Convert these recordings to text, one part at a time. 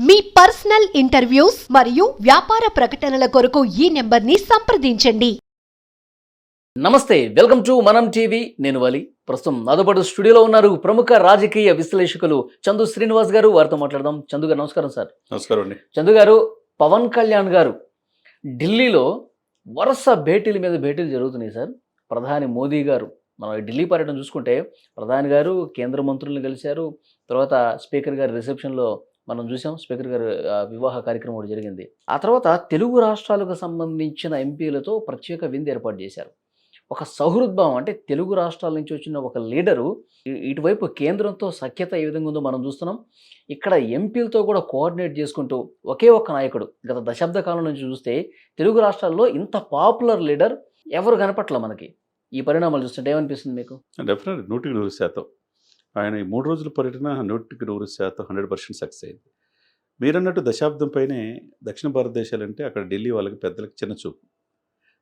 మీ personal interviews మరియు వ్యాపార ప్రకటనల కొరకు ఈ నెంబర్ని సంప్రదించండి. నమస్తే వెల్కమ్ టు మనం టీవీ. నేను వలి. ప్రస్తుతం నాతో పాటు స్టూడియోలో ఉన్నారు ప్రముఖ రాజకీయ విశ్లేషకులు చందు శ్రీనివాస్ గారు. వారితో మాట్లాడదాం. చందు గారు నమస్కారం సార్. నమస్కారం అండి. చందు గారు పవన్ కళ్యాణ్ గారు ఢిల్లీలో వరుస భేటీల మీద భేటీలు జరుగుతున్నాయి సార్. ప్రధాని మోదీ గారు మనం ఢిల్లీ పర్యటన చూసుకుంటే ప్రధాని గారు కేంద్ర మంత్రులను కలిశారు. తర్వాత స్పీకర్ గారి రిసెప్షన్లో మనం చూసాం స్పీకర్ గారు వివాహ కార్యక్రమం ఒకటి జరిగింది. ఆ తర్వాత తెలుగు రాష్ట్రాలకు సంబంధించిన ఎంపీలతో ప్రత్యేక విందు ఏర్పాటు చేశారు. ఒక సౌహృద్భావం అంటే తెలుగు రాష్ట్రాల నుంచి వచ్చిన ఒక లీడరు ఇటువైపు కేంద్రంతో సఖ్యత ఏ విధంగా ఉందో మనం చూస్తున్నాం. ఇక్కడ ఎంపీలతో కూడా కోఆర్డినేట్ చేసుకుంటూ ఒకే ఒక్క నాయకుడు. గత దశాబ్ద కాలం నుంచి చూస్తే తెలుగు రాష్ట్రాల్లో ఇంత పాపులర్ లీడర్ ఎవరు కనపట్ల మనకి? ఈ పరిణామాలు చూస్తుంటే ఏమనిపిస్తుంది మీకు? డెఫినెట్ నూటికి నూరు శాతం. ఆయన ఈ మూడు రోజుల పర్యటన నూటికి నూరు శాతం హండ్రెడ్ పర్సెంట్ సక్సెస్ అయింది. మీరన్నట్టు దశాబ్దం పైనే దక్షిణ భారతదేశాలంటే అక్కడ ఢిల్లీ వాళ్ళకి పెద్దలకి చిన్న చూపు.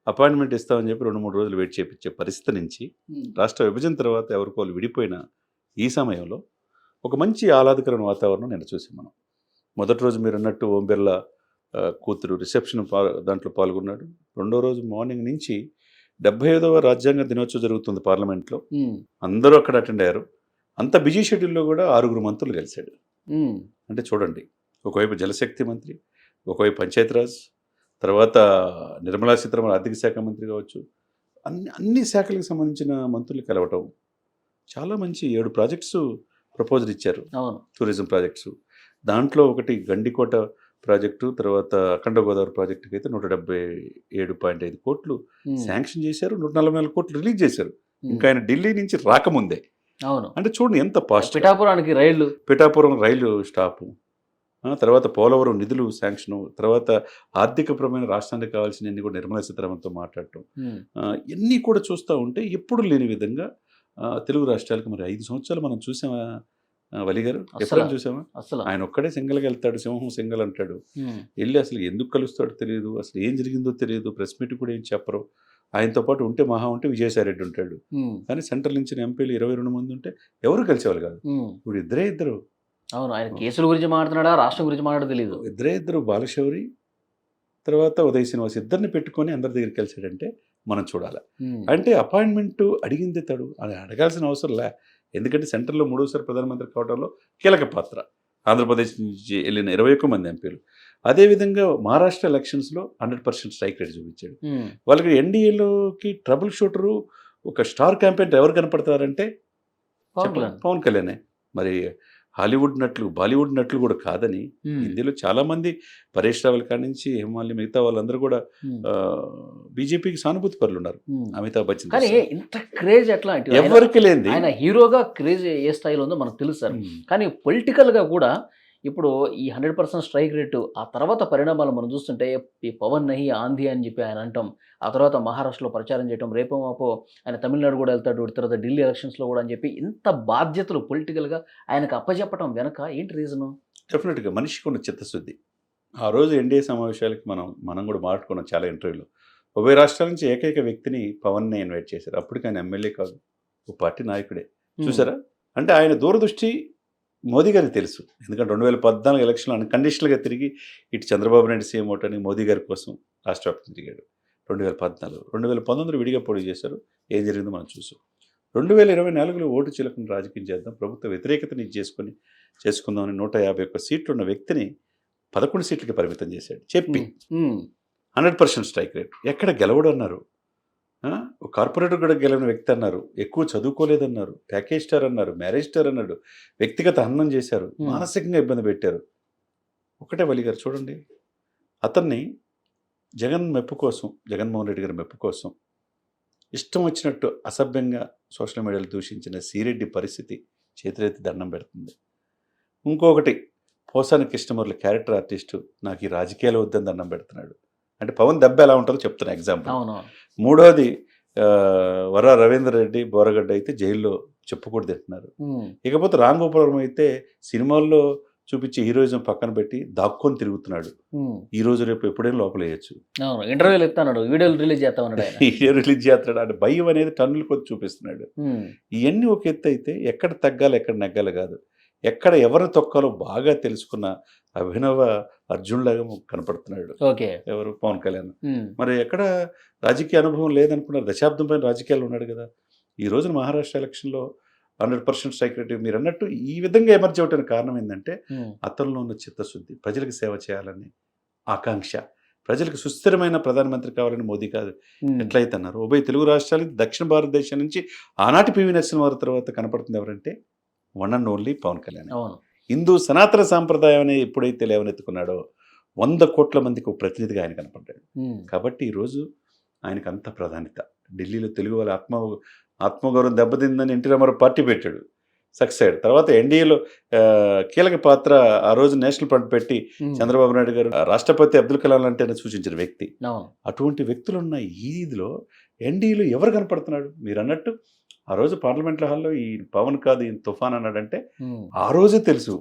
అపాయింట్మెంట్ ఇస్తామని చెప్పి రెండు మూడు రోజులు వెయిట్ చేయించే పరిస్థితి నుంచి రాష్ట్ర విభజన తర్వాత ఎవరికి వాళ్ళు విడిపోయిన ఈ సమయంలో ఒక మంచి ఆహ్లాదకరమైన వాతావరణం నేను చూసాం మనం. మొదటి రోజు మీరు అన్నట్టు ఓం బిర్లా కూతురు రిసెప్షన్ దాంట్లో పాల్గొన్నాడు. రెండో రోజు మార్నింగ్ నుంచి డెబ్బై ఐదవ రాజ్యాంగ దినోత్సవం జరుగుతుంది పార్లమెంట్లో. అందరూ అక్కడ అటెండ్ అయ్యారు. అంత బిజీ షెడ్యూల్లో కూడా ఆరుగురు మంత్రులు కలిశాడు అంటే చూడండి ఒకవైపు జలశక్తి మంత్రి ఒకవైపు పంచాయతీరాజ్ తర్వాత నిర్మలా సీతారామన్ ఆర్థిక శాఖ మంత్రి కావచ్చు అన్ని అన్ని శాఖలకు సంబంధించిన మంత్రులు కలవటం. చాలా మంచి ఏడు ప్రాజెక్ట్స్ ప్రపోజల్ ఇచ్చారు. Tourism projects. దాంట్లో ఒకటి గండికోట ప్రాజెక్టు తర్వాత అఖండ గోదావరి ప్రాజెక్టుకి అయితే నూట డెబ్బై ఏడు పాయింట్ ఐదు కోట్లు శాంక్షన్ చేశారు నూట నలభై నాలుగు కోట్లు రిలీజ్ చేశారు. ఇంకా ఆయన ఢిల్లీ నుంచి రాకముందే. అవును. అంటే చూడండి ఎంత పాస్ట్. పిఠాపురానికి రైళ్ళు పిఠాపురం రైలు స్టాపు. ఆ, తర్వాత పోలవరం నిధులు శాంక్షను తర్వాత ఆర్థికపరమైన రాష్ట్రానికి కావాల్సినవన్నీ కూడా నిర్మలా సీతారామన్తో మాట్లాడటం. ఇవన్నీ కూడా చూస్తూ ఉంటే ఎప్పుడు లేని విధంగా తెలుగు రాష్ట్రాలకు మరి ఐదు సంవత్సరాలు మనం చూసామా? వలి గారు. ఎప్పుడైనా చూసామా? అసలు ఆయన ఒక్కడే సింగల్గా వెళ్తాడు సింహం సింగల్ అంటాడు. వెళ్ళి అసలు ఎందుకు కలుస్తాడో తెలియదు అసలు ఏం జరిగిందో తెలియదు ప్రెస్ మీట్ కూడా ఏం చెప్పరు. ఆయనతో పాటు ఉంటే మహా ఉంటే విజయసాయి రెడ్డి ఉంటాడు కానీ సెంట్రల్ నుంచి ఎంపీలు ఇరవై రెండు మంది ఉంటే ఎవరు కలిసేవాళ్ళు కాదు. ఇప్పుడు ఇద్దరే ఇద్దరు. అవును ఆయన కేసుల గురించి మాట్లాడుతున్నాడా రాష్ట్రం గురించి మాట్లాడో తెలియదు ఇద్దరే ఇద్దరు బాలశౌరి తర్వాత ఉదయ్ శ్రీనివాస్ ఇద్దరిని పెట్టుకొని అందరి దగ్గరికి కలిసాడంటే మనం చూడాలి. అంటే అపాయింట్మెంట్ అడిగింది తడు అని అడగాల్సిన అవసరం లే. ఎందుకంటే సెంటర్లో మూడోసారి ప్రధానమంత్రి కావడంలో కీలక పాత్ర. ఆంధ్రప్రదేశ్ నుంచి వెళ్ళిన ఇరవై ఒక్క మంది ఎంపీలు. అదేవిధంగా మహారాష్ట్ర ఎలక్షన్స్లో హండ్రెడ్ పర్సెంట్ స్ట్రైక్ రేట్ చూపించాడు. ఉమ్, వాళ్ళకి ఎన్డీఏలోకి ట్రబుల్ షూటరు ఒక స్టార్ క్యాంపెయిన్ ఎవరు కనపడతారంటే. పవన్ కళ్యాణే. మరి హాలీవుడ్ నట్లు బాలీవుడ్ నట్లు కూడా కాదని హిందీలో చాలా మంది పరేష్ రావల్ కాడి నుంచి హేమాలి మిగతా వాళ్ళందరూ కూడా బీజేపీకి సానుభూతి పరులు ఉన్నారు. అమితాబ్ బచ్చన్ కానీ ఇంత క్రేజ్ ఎట్లా ఎవరికి లేనిది. ఆయన హీరోగా క్రేజ్ ఏ స్థాయిలో ఉందో మనకు తెలుసు సార్. కానీ పొలిటికల్గా కూడా ఇప్పుడు ఈ హండ్రెడ్ పర్సెంట్ స్ట్రైక్ రేటు ఆ తర్వాత పరిణామాలు మనం చూస్తుంటే ఈ పవన్ నహి ఆంధీ అని చెప్పి ఆయన అంటాం. ఆ తర్వాత మహారాష్ట్రలో ప్రచారం చేయడం రేపో మాపో ఆయన తమిళనాడు కూడా వెళ్తాడు తర్వాత ఢిల్లీ ఎలక్షన్స్లో కూడా అని చెప్పి ఇంత బాధ్యతలు పొలిటికల్గా ఆయనకు అప్పచెప్పటం వెనక ఏంటి రీజను డెఫినెట్గా మనిషికి ఉన్న చిత్తశుద్ధి. ఆ రోజు ఎన్డీఏ సమావేశాలకి మనం మనం కూడా మాట్లాడుకున్నాం చాలా ఇంటర్వ్యూలో ఉభయ రాష్ట్రాల నుంచి ఏకైక వ్యక్తిని పవన్నే ఇన్వైట్ చేశారు. అప్పటికి ఆయన ఎమ్మెల్యే కాదు ఓ పార్టీ నాయకుడే. చూసారా? అంటే ఆయన దూరదృష్టి మోదీ గారికి తెలుసు. ఎందుకంటే రెండు వేల పద్నాలుగు ఎలక్షన్లో అన్కండిషనల్గా తిరిగి ఇటు చంద్రబాబు నాయుడు సీఎం ఓటని మోదీ గారి కోసం రాష్ట్ర వ్యాప్తంగా తిరిగాడు. రెండు వేల పద్నాలుగు రెండు వేల పంతొమ్మిది విడిగా పోటీ చేశారు. ఏం జరిగిందో మనం చూసాం. రెండు వేల ఇరవై నాలుగులో ఓటు చిలకను రాజకీయం చేద్దాం ప్రభుత్వ వ్యతిరేకతని చేసుకొని చేసుకుందామని నూట యాభై ఒక్క సీట్లు ఉన్న వ్యక్తిని పదకొండు సీట్లకి పరిమితం చేశాడు. చెప్పి హండ్రెడ్ పర్సెంట్ స్ట్రైక్ రేట్. ఎక్కడ గెలవడు అన్నారు ఆ? ఒక కార్పొరేటర్ కూడా గెలవని వ్యక్తి అన్నారు. ఎక్కువ చదువుకోలేదన్నారు. ప్యాకేజ్ స్టార్ అన్నారు. మ్యారేజ్ స్టార్ అన్నాడు. వ్యక్తిగత హన్నం చేశారు. మానసికంగా ఇబ్బంది పెట్టారు. ఒకటే వలి గారు చూడండి. అతన్ని జగన్ మెప్పు కోసం జగన్మోహన్ రెడ్డి గారి మెప్పు కోసం ఇష్టం వచ్చినట్టు అసభ్యంగా సోషల్ మీడియాలో దూషించిన సిరెడ్డి పరిస్థితి చేతులెత్తి దండం పెడుతుంది. ఇంకొకటి పోసాని కృష్ణమూర్ల క్యారెక్టర్ ఆర్టిస్టు నాకు ఈ రాజకీయాలు వద్దని దండం పెడుతున్నాడు. అంటే పవన్ దెబ్బ ఎలా ఉంటుందో చెప్తున్నా ఎగ్జాంపుల్ అవును మూడోది వర రవీంద్ర రెడ్డి బోరగడ్డ అయితే జైల్లో చెప్పుకూడదు తింటున్నారు. ఇకపోతే రామ్ గోపాలవరం అయితే సినిమాల్లో చూపించే హీరోయిజం పక్కన పెట్టి దాక్కొని తిరుగుతున్నాడు. ఈ రోజు రేపు ఎప్పుడైనా లోపల వేయచ్చు. ఇంటర్వ్యూలు ఇస్తాడు వీడియోలు రిలీజ్ చేస్తామన్నాడు హీరో రిలీజ్ చేస్తాడు అంటే భయం అనేది టన్నులు కొద్ది చూపిస్తున్నాడు. ఇవన్నీ ఒక ఎత్తు అయితే ఎక్కడ తగ్గాలి ఎక్కడ నెగ్గాలి కాదు. ఎక్కడ ఎవరిని తొక్కాలో బాగా తెలుసుకున్న అభినవ అర్జున్లాగా కనపడుతున్నాడు. ఓకే. ఎవరు? పవన్ కళ్యాణ్. మరి ఎక్కడ రాజకీయ అనుభవం లేదనుకున్నారు దశాబ్దం పైన రాజకీయాలు ఉన్నాడు కదా. ఈ రోజున మహారాష్ట్ర ఎలక్షన్లో హండ్రెడ్ పర్సెంట్ స్ట్రైక్ రేట్ మీరు అన్నట్టు ఈ విధంగా ఎమర్జీ అవడానికి కారణం ఏంటంటే అతనిలో ఉన్న చిత్తశుద్ధి ప్రజలకు సేవ చేయాలని ఆకాంక్ష. ప్రజలకు సుస్థిరమైన ప్రధానమంత్రి కావాలని మోదీ కాదు. ఎట్లయితే అన్నారు ఉభయ తెలుగు రాష్ట్రాల నుంచి దక్షిణ భారతదేశం నుంచి ఆనాటి పివి నరసింహారావు తర్వాత కనపడుతుంది ఎవరంటే one and only Pawan Kalyan. అవును. హిందూ సనాతన సాంప్రదాయం అని ఎప్పుడైతే లేవనెత్తుకున్నాడో వంద కోట్ల మందికి ఒక ప్రతినిధిగా ఆయన కనపడ్డాడు. కాబట్టి ఈరోజు ఆయనకు అంత ప్రాధాన్యత. ఢిల్లీలో తెలుగు వాళ్ళ ఆత్మ ఆత్మగౌరవం దెబ్బతిందని ఎన్టీ రామారావు పార్టీ పెట్టాడు. సక్సెస్ అయ్యాడు. తర్వాత ఎన్డీఏలో కీలక పాత్ర ఆ రోజు నేషనల్ ఫ్రంట్ పెట్టి చంద్రబాబు నాయుడు గారు రాష్ట్రపతి అబ్దుల్ కలాం అంటే సూచించిన వ్యక్తి. అటువంటి వ్యక్తులు ఉన్న ఈ ఇదిలో ఎన్డీఏలో ఎవరు కనపడుతున్నాడు? మీరు అన్నట్టు ఆ రోజు పార్లమెంట్ హాల్లో ఈ పవన్ కాదు ఈ తుఫాన్ అన్నాడంటే ఆ రోజే తెలుసు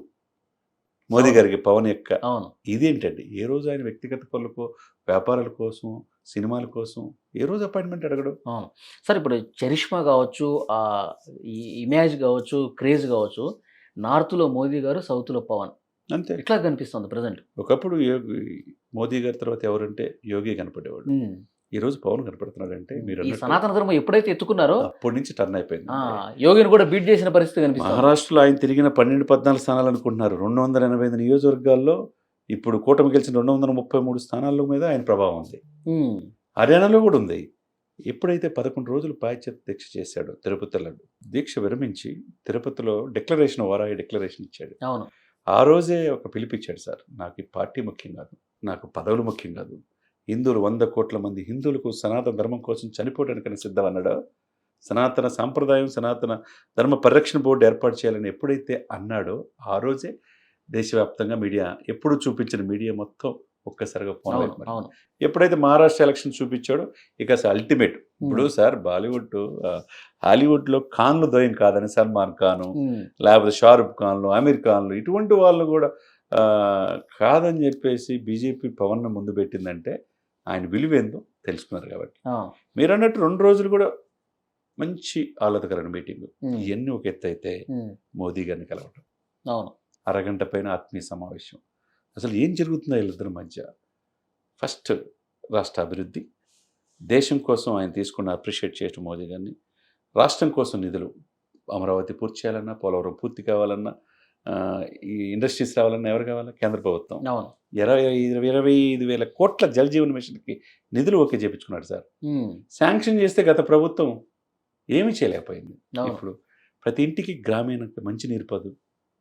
మోదీ గారికి పవన్ యొక్క అవును. ఇదేంటండి? ఏ రోజు ఆయన వ్యక్తిగత పనులకు వ్యాపారాల కోసం సినిమాల కోసం ఏ రోజు అపాయింట్మెంట్ అడగడం? అవును. సార్ ఇప్పుడు చరిష్మా కావచ్చు ఆ ఈ ఇమేజ్ కావచ్చు క్రేజ్ కావచ్చు నార్త్లో మోదీ గారు సౌత్లో పవన్. అంతే. ఇట్లా కనిపిస్తుంది ప్రజెంట్. ఒకప్పుడు యోగి మోదీ గారి తర్వాత ఎవరంటే యోగి కనపడేవాడు. ఈ రోజు పవన్ కనపడుతున్నాడు అంటే మీరు సనాతన ధర్మం ఎప్పుడైతే ఎత్తుకున్నారో అప్పటి నుంచి టర్న్ అయిపోయింది. యోగిని కూడా బీట్ చేసిన పరిస్థితి కనిపిస్తుంది. మహారాష్ట్రలో ఆయన తిరిగిన పన్నెండు పద్నాలుగు స్థానాలు అనుకుంటున్నారు. రెండు వందల ఎనభై ఐదు నియోజకవర్గాల్లో ఇప్పుడు కూటమి గెలిచిన రెండు వందల ముప్పై మూడు స్థానాల మీద ఆయన ప్రభావం ఉంది. హర్యానాలో కూడా ఉంది. ఎప్పుడైతే పదకొండు రోజులు పాశ్చాత్య దీక్ష చేశాడో తిరుపతిలో దీక్ష విరమించి తిరుపతిలో డిక్లరేషన్ వారాయి డిక్లరేషన్ ఇచ్చాడు. అవును. ఆ రోజే ఒక పిలిపిచ్చాడు సార్. నాకు ఈ పార్టీ ముఖ్యం కాదు. నాకు పదవులు ముఖ్యం కాదు. హిందువులు వంద కోట్ల మంది హిందువులకు సనాతన ధర్మం కోసం చనిపోవడానికని సిద్ధం అన్నాడో సనాతన సాంప్రదాయం సనాతన ధర్మ పరిరక్షణ బోర్డు ఏర్పాటు చేయాలని ఎప్పుడైతే అన్నాడో ఆ రోజే దేశవ్యాప్తంగా మీడియా ఎప్పుడు చూపించిన మీడియా మొత్తం ఒక్కసారిగా ఫోన్ ఎప్పుడైతే మహారాష్ట్ర ఎలక్షన్ చూపించాడో ఇక అసలు అల్టిమేట్. ఇప్పుడు సార్ బాలీవుడ్ హాలీవుడ్లో ఖాన్లు దోయం కాదని సల్మాన్ ఖాను లేకపోతే షారుఖ్ ఖాన్లు అమీర్ ఖాన్లు ఇటువంటి వాళ్ళు కూడా కాదని చెప్పేసి బీజేపీ పవన్ ముందు పెట్టిందంటే ఆయన విలువేందో తెలుసుకున్నారు కాబట్టి. మీరు అన్నట్టు రెండు రోజులు కూడా మంచి ఆహ్లాదకరమైన మీటింగ్. ఇవన్నీ ఒక ఎత్తు అయితే మోదీ గారిని కలవటం. అవును. అరగంట పైన ఆత్మీయ సమావేశం. అసలు ఏం జరుగుతుందో వీళ్ళిద్దరి మధ్య. ఫస్ట్ రాష్ట్ర అభివృద్ధి దేశం కోసం ఆయన తీసుకున్న అప్రిషియేట్ చేయటం మోదీ గారిని రాష్ట్రం కోసం నిధులు అమరావతి పూర్తి చేయాలన్నా పోలవరం పూర్తి కావాలన్నా ఈ ఇండస్ట్రీస్ రావాలన్నా ఎవరు కావాలా? కేంద్ర ప్రభుత్వం. అవును. ఇరవై ఇరవై ఐదు వేల కోట్ల జల్ జీవన్ మిషన్కి నిధులు ఓకే చేపించుకున్నాడు సార్. శాంక్షన్ చేస్తే గత ప్రభుత్వం ఏమీ చేయలేకపోయింది. ఇప్పుడు ప్రతి ఇంటికి గ్రామీణ మంచినీరు పదు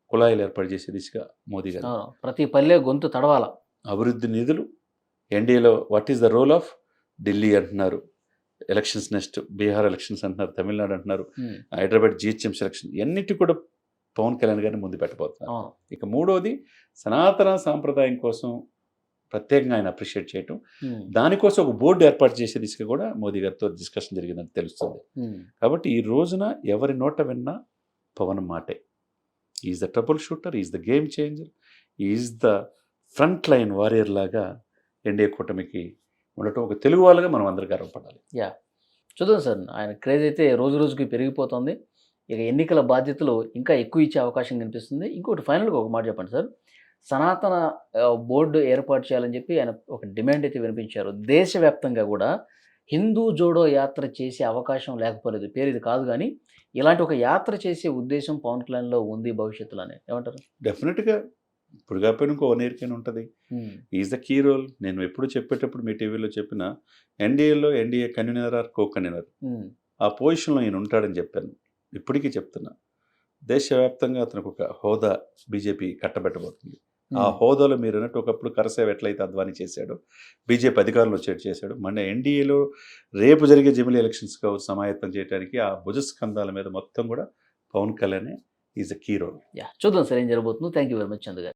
కుళాయిలు ఏర్పాటు చేసే దిశగా మోదీ గారు. ప్రతి పల్లె గొంతు తడవాల. అభివృద్ధి నిధులు ఎన్డీఏలో what is the role of? Delhi అంటున్నారు. ఎలక్షన్స్ నెక్స్ట్ బీహార్ ఎలక్షన్స్ అంటున్నారు తమిళనాడు అంటున్నారు. హైదరాబాద్ జిహెచ్ఎంసీ ఎలక్షన్ ఇవన్నిటి కూడా పవన్ కళ్యాణ్ గారిని ముందు పెట్టబోతున్నారు. ఇక మూడోది సనాతన సాంప్రదాయం కోసం ప్రత్యేకంగా ఆయన అప్రిషియేట్ చేయటం. దానికోసం ఒక బోర్డు ఏర్పాటు చేసే దిశగా కూడా మోదీ గారితో డిస్కషన్ జరిగిందని తెలుస్తుంది. కాబట్టి ఈ రోజున ఎవరి నోట విన్నా పవన్ మాటే. Is the trouble shooter is the game changer is the front line warrior లాగా ఎన్డీఏ కూటమికి ఉండటం ఒక తెలుగు వాళ్ళగా మనం అందరూ గర్వపడాలి. చూద్దాం సార్ ఆయన క్రేజ్ అయితే రోజు రోజుకి పెరిగిపోతుంది. ఇక ఎన్నికల బాధ్యతలు ఇంకా ఎక్కువ ఇచ్చే అవకాశం కనిపిస్తుంది. ఇంకోటి ఫైనల్గా ఒక మాట చెప్పండి సార్. సనాతన బోర్డు ఏర్పాటు చేయాలని చెప్పి ఆయన ఒక డిమాండ్ అయితే వినిపించారు. దేశవ్యాప్తంగా కూడా హిందూ జోడో యాత్ర చేసే అవకాశం లేకపోలేదు. పేరు ఇది కాదు కానీ ఇలాంటి ఒక యాత్ర చేసే ఉద్దేశం పవన్ కళ్యాణ్లో ఉంది భవిష్యత్తులోనే ఏమంటారు? డెఫినెట్గా ఇప్పుడు కాకపోయినా ఇంకో వన్ ఇయర్కైనా ఉంటుంది. ఈజ్ ద కీ రోల్ నేను ఎప్పుడు చెప్పేటప్పుడు మీ టీవీలో చెప్పిన ఎన్డీఏలో NDA convener or co convener ఆ పొజిషన్లో ఈయన ఉంటాడని చెప్పాను. ఇప్పటికీ చెప్తున్నా. దేశవ్యాప్తంగా అతనికి ఒక హోదా బీజేపీ కట్టబెట్టబోతుంది. ఆ హోదాలో మీరు అన్నట్టు ఒకప్పుడు కరసేవ ఎట్లయితే అద్వానీ చేశాడో బీజేపీ అధికారులు వచ్చేట్టు చేశాడు మన ఎన్డీఏలో రేపు జరిగే జమిలీ ఎలక్షన్స్ కావచ్చు సమాయత్తం చేయడానికి ఆ భుజస్కంధాల మీద మొత్తం కూడా Pawan Kalyan is a key role. Yeah చూద్దాం సార్ ఏం జరగబోతుందో. Thank you very much Chandu